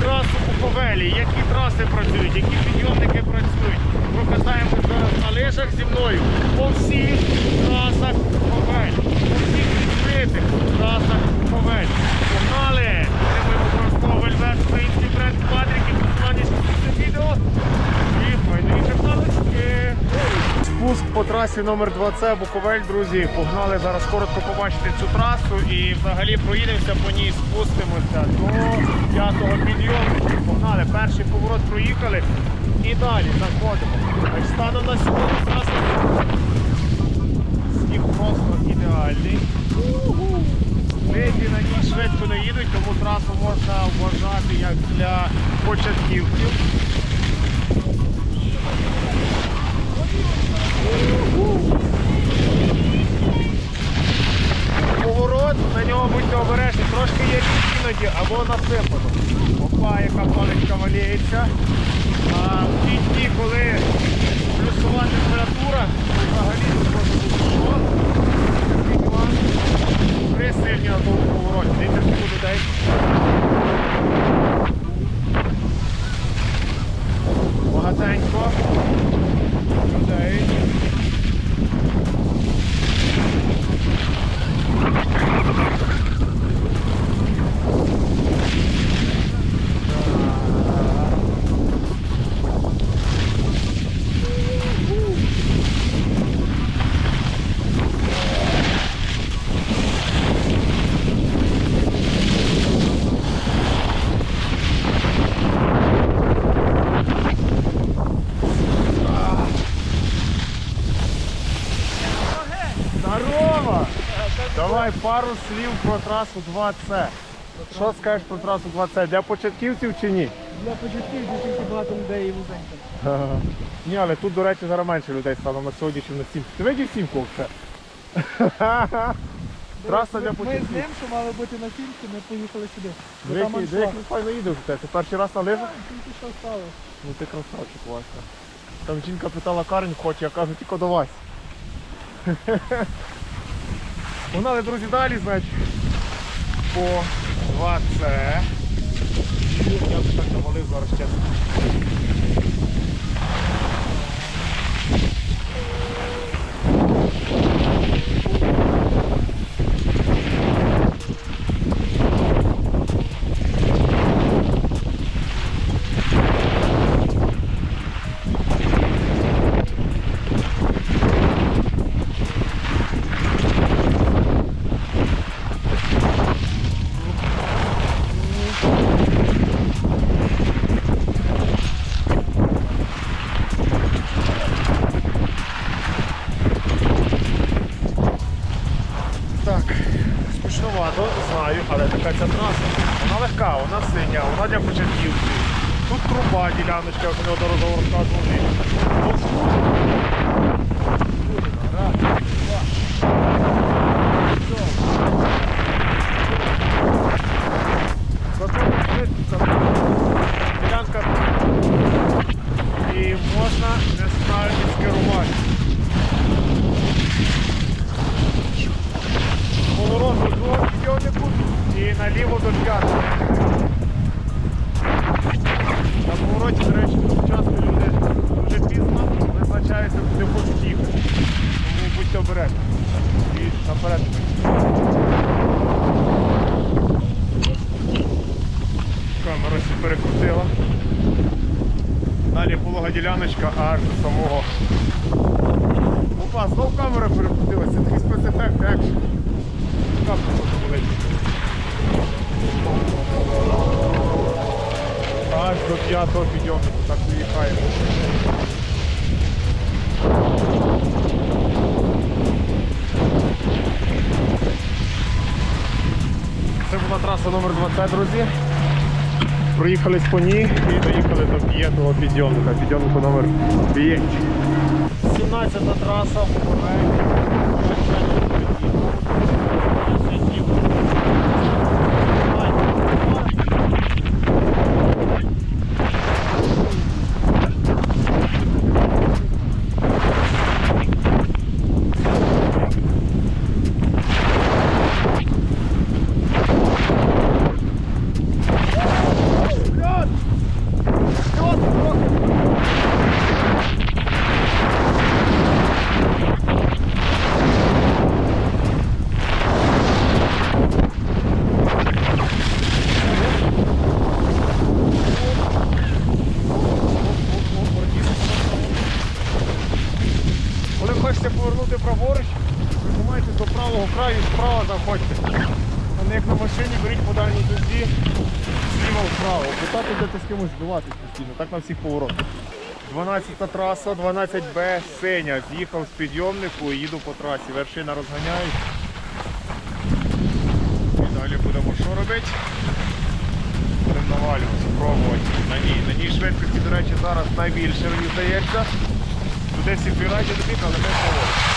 трасу Буковелі, які траси працюють, які підйомники працюють. Прокатаємося зараз на лижах зі мною по всіх трасах Буковелі, по всіх відкритих трасах Буковелі. Погнали! Підтримуємо обов'язково Вельвет, український бренд квадриків, посилання під відео. І файної каталочки. Спуск по трасі номер 2 Буковель, друзі. Погнали зараз коротко побачити цю трасу і взагалі проїдемося по ній, спустимося до п'ятого підйому. Погнали, перший поворот проїхали і далі заходимо. Станом на сьогодні траса сніг просто ідеальний. Леді на ній швидко не їдуть, тому трасу можна вважати як для початківців. Поворот, на нього будьте обережні, трошки є іноді або насипано. Опа, яка паличка валіється. А в ті дні, коли плюсова температура, взагалі не може бути що. Такий нюанс. Три сильні на тому повороті. Дивіться, скільки людей. Багатенько. Пару слів про трасу 2C. Що скажеш про трасу 2C? Для початківців чи ні? Для початківців тільки багато людей і вузенько. Ні, але тут, до речі, зараз менше людей стало на сьогодні, ніж на сімку. Ти видів сімку все? Траса для Ми з ним, що мали бути на фільмі, ми поїхали сюди. Там Деякий, файно їде вже. Ти перший раз на лижах? Тільки що стало. Ну ти красавчик, Вася. Там жінка питала Карень хоче, я кажу, тільки до Вась. Погнали, друзі, далі, значить. По 2C. Я б так навалив зараз чесно. Так, Далі полога діляночка аж до самого. Опа, знов камера перекрутилася, такий спецефект, екшн. Капка болить. Аж до п'ятого підйомнику так виїхаємо. Це була траса номер 20, друзі. Проїхались по ній і доїхали до п'ятого підйомника, Підйомника номер 5. 17 траса правого краю і справа заходьте. Вони як на машині беріть по дальній дузі, зліва вправо. Питати, де ти з кимось збиватись постійно, так на всіх поворотах. 12-та траса, 12Б, синя. З'їхав з підйомнику і їду по трасі. Вершина розганяю. І далі будемо що робити? Будемо навалюватися, пробувати. На ній на ній швидкості, до речі, зараз найбільше мені здається. Туди всі піраті добіг, але не поворот.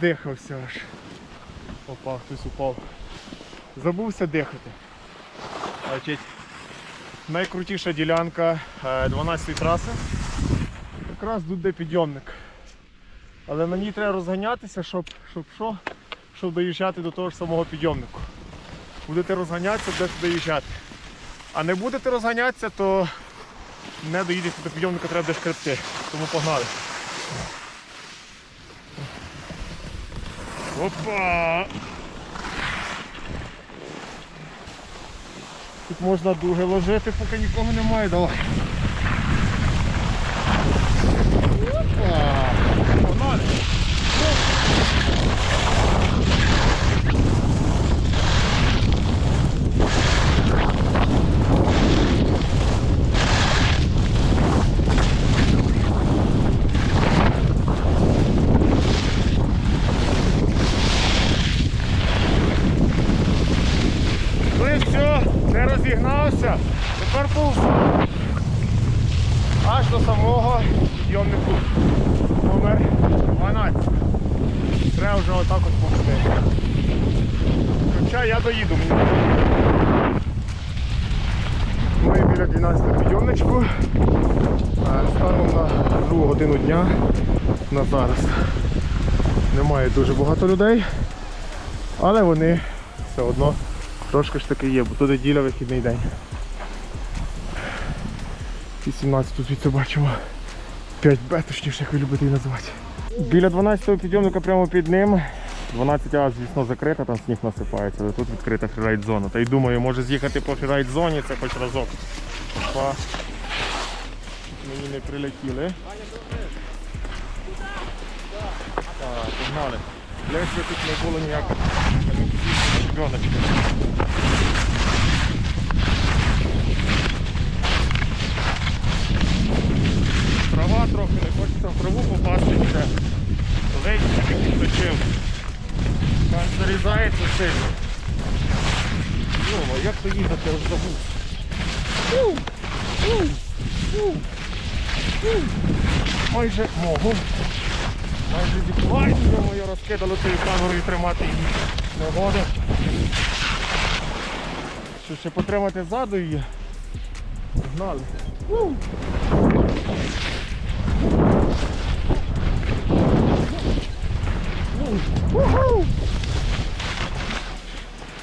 Задихався аж. Опа, хтось упав. Забувся дихати. Значить, найкрутіша ділянка 12-ї траси. Якраз тут де підйомник. Але на ній треба розганятися, щоб, щоб що? Щоб доїжджати до того ж самого підйомнику. Будете розганятися, будете доїжджати. А не будете розганятися, то не доїдете до підйомника, треба десь крепти. Тому погнали. Опа! Тут можна дуги ложити, поки нікого немає. Давай. Опа! Погнали! Ну і все, не розігнався. Тепер повз. Аж до самого підйомнику номер 12. Треба вже отак от повзти. Хоча я доїду мені. Ми біля 12 підйомничку. Станом на другу годину дня на зараз. Немає дуже багато людей, але вони все одно Трошки ж таки є, бо тут неділя вихідний день. 18 тут звідси бачимо. 5Б, точніше, як ви любите її називати. Біля 12-го підйомника прямо під ним. 12А, звісно, закрита, там сніг насипається, але тут відкрита фрірайд зона. Та й думаю, може з'їхати по фрірайд зоні, це хоч разок. Опа. Мені не прилетіли. Так, погнали. Легше тут не було ніяких щебеночки. Трава трохи, не хочеться в траву попасти ще. Ледь не підточив. Зарізається сильно. Йома, як то їхати, забув. Майже можу. Майже відбувається, я розкидало цією камерою тримати її не буде. Що ще потримати ззаду її. Погнали.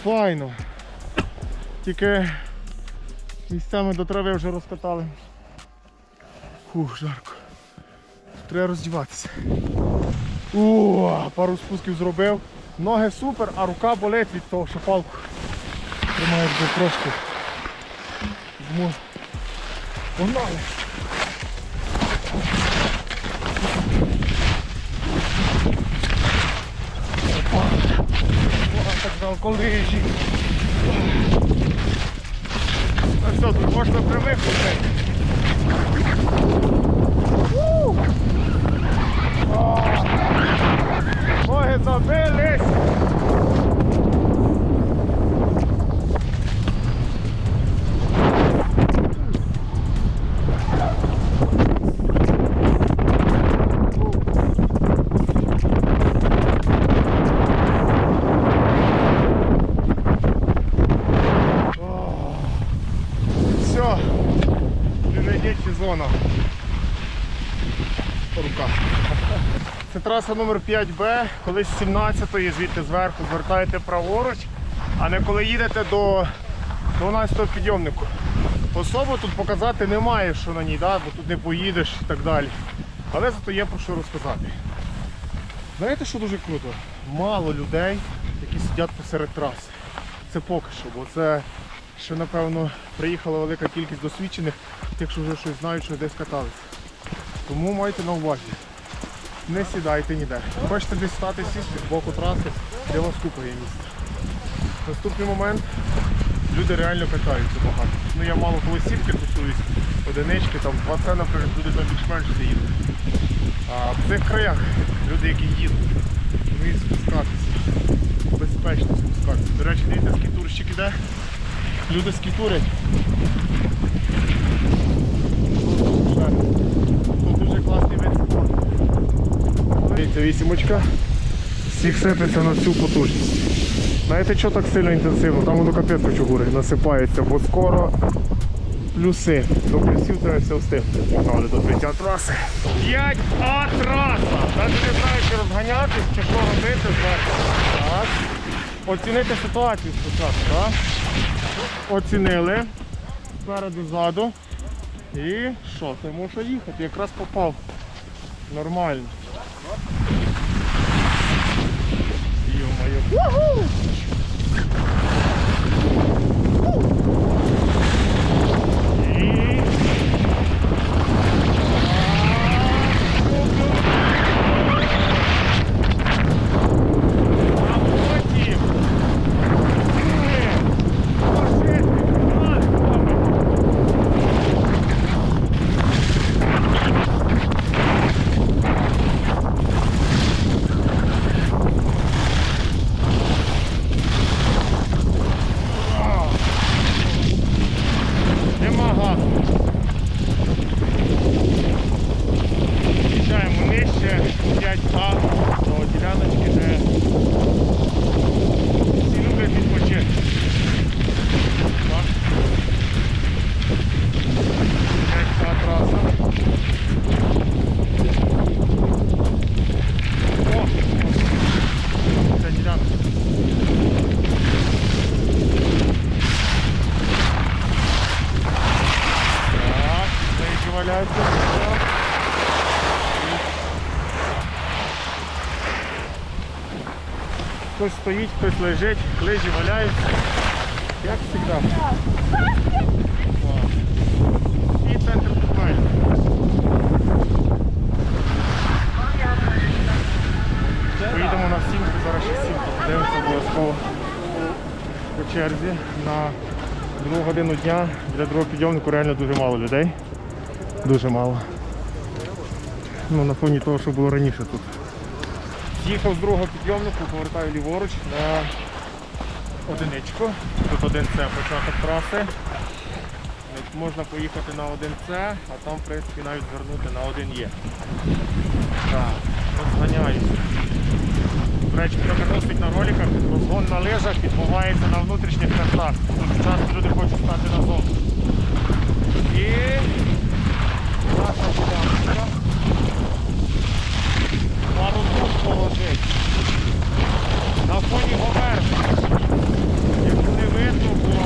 Файно. Тільки місцями до трави вже розкатали. Фух, жарко. Треба роздіватися. О, пару спусків зробив. Ноги супер, а рука болить від того, що палку тримає вже трошки. Зму. Погнали! Опа. О, так лижі. А що, тут можна. Ноги забились. Все, Зона. Рука. Це траса номер 5Б, коли з 17-ї звідти зверху звертаєте праворуч, а не коли їдете до 12-го підйомнику. Особо тут показати немає, що на ній, да? бо тут не поїдеш і так далі. Але зато є про що розказати. Знаєте, що дуже круто? Мало людей, які сидять посеред траси. Це поки що, бо це ще, напевно, приїхала велика кількість досвідчених, тих, що вже щось знають, що десь каталися. Тому майте на увазі. Не сідайте ніде. Хочете десь стати сісти з боку траси, для вас купа є місця. Наступний момент. Люди реально катаються багато. Ну я мало коли сімки тусуюсь, одинички, там два це, наприклад, люди там більш-менш їдуть. А в цих краях люди, які їдуть, вміють спускатися. Безпечно спускатися. До речі, дивіться, скітурщик іде. Люди скітурять. Тут дуже класний вид спорту. Дивіться, вісімочка. Всіх сипеться на всю потужність. Знаєте, що так сильно інтенсивно? Там воно капець кочугури насипається, бо скоро плюси. До плюсів треба все встигнути. Погнали до третя траси. 5А траса. Навіть не знаю, чи розганятись, чи що робити. Так. Оцінити ситуацію спочатку. Так? Оцінили. Спереду ззаду. І що? Ти можеш їхати. Якраз попав. Нормально. Йо-моє. І... А потім... Ні. Пошли. Ай, добре. Нема газу. Їжджаємо нижче, 5А до діляночки, де всі люблять відпочити. Так. 5А траса. О! Ця ділянка. Так, деякі валяються. Хтось стоїть, хтось лежить, лижі валяються. Як завжди. І центр Буквально. Поїдемо на сімку, зараз ще сімку. Подивимося обов'язково по черзі на другу годину дня для другого підйомнику реально дуже мало людей. Дуже мало. Ну, на фоні того, що було раніше тут. З'їхав з другого підйомнику, повертаю ліворуч на одиничку. Тут один це початок траси. Можна поїхати на 1С, а там в принципі навіть звернути на 1 є. Так, розганяюся. До речі, хто не на роликах, розгон на лижах відбувається на внутрішніх картах. Тут часто люди хочуть стати на зону. І наша ділянка. Пару положить. На фоні говерни. Якщо не видно, бо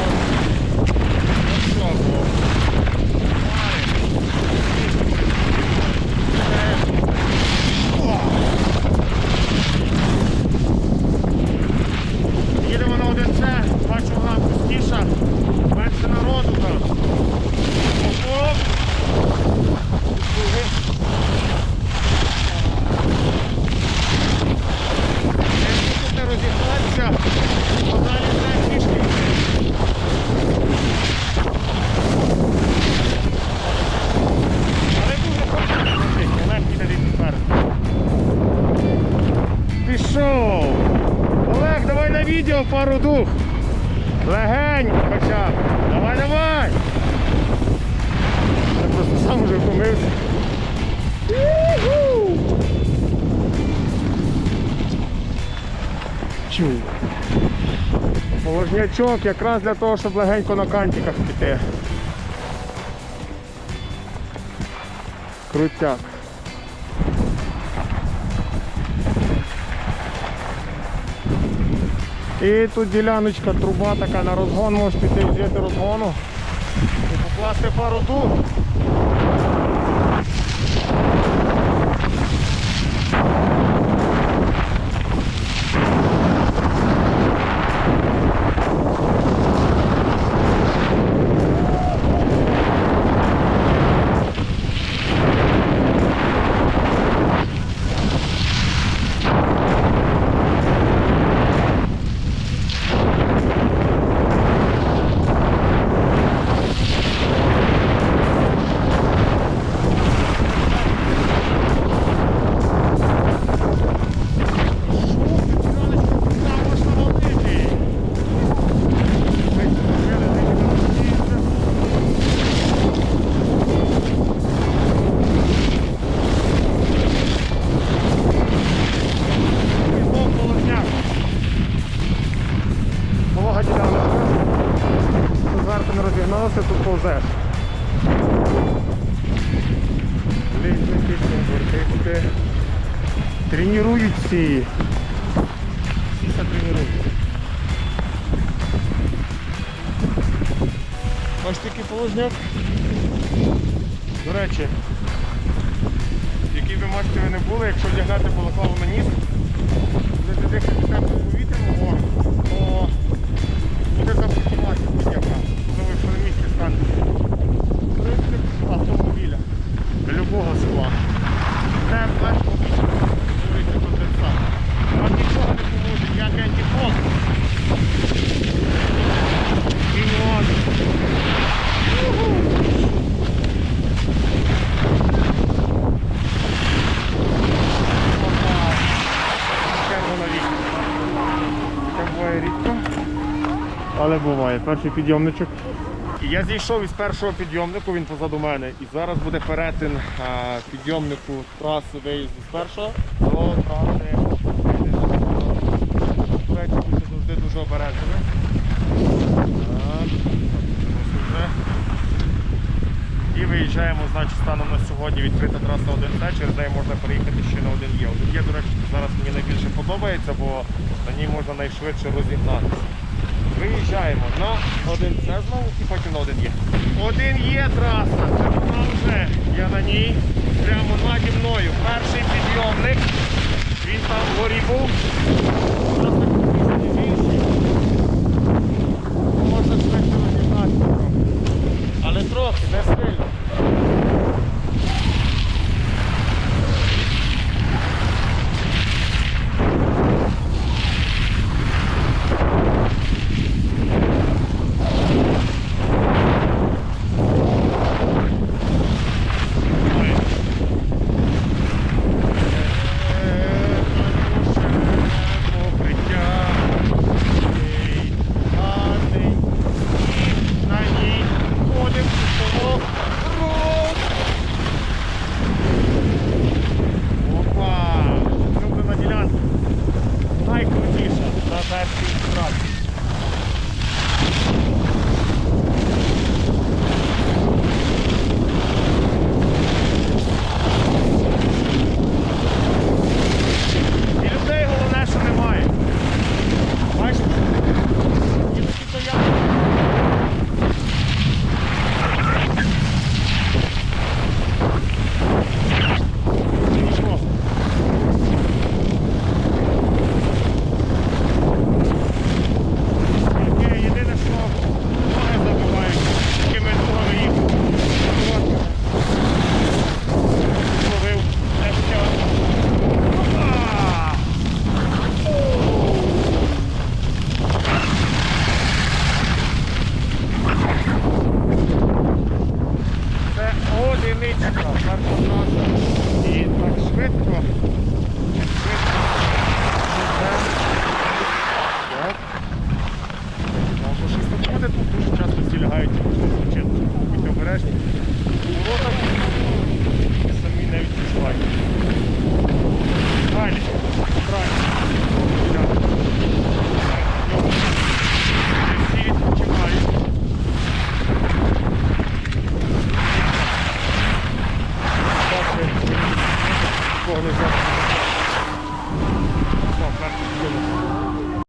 Положнячок якраз для того, щоб легенько на кантиках піти. Крутяк. І тут діляночка, труба така на розгон, можеш піти взяти розгону і покласти пару дур. Такий Перший підйомничок. Я зійшов із першого підйомнику, він позаду мене. І зараз буде перетин підйомнику траси виїзду з першого до траси. Будьте завжди дуже обережними. І виїжджаємо, значить, станом на сьогодні відкрита траса 1С, через неї можна переїхати ще на 1 є. 1 є, до речі, зараз мені найбільше подобається, бо на ній можна найшвидше розігнатися. Виїжджаємо на один це знову і потім на один є. Один є траса, це вона вже. Я на ній прямо наді мною. Перший підйомник. Він там вгорі був.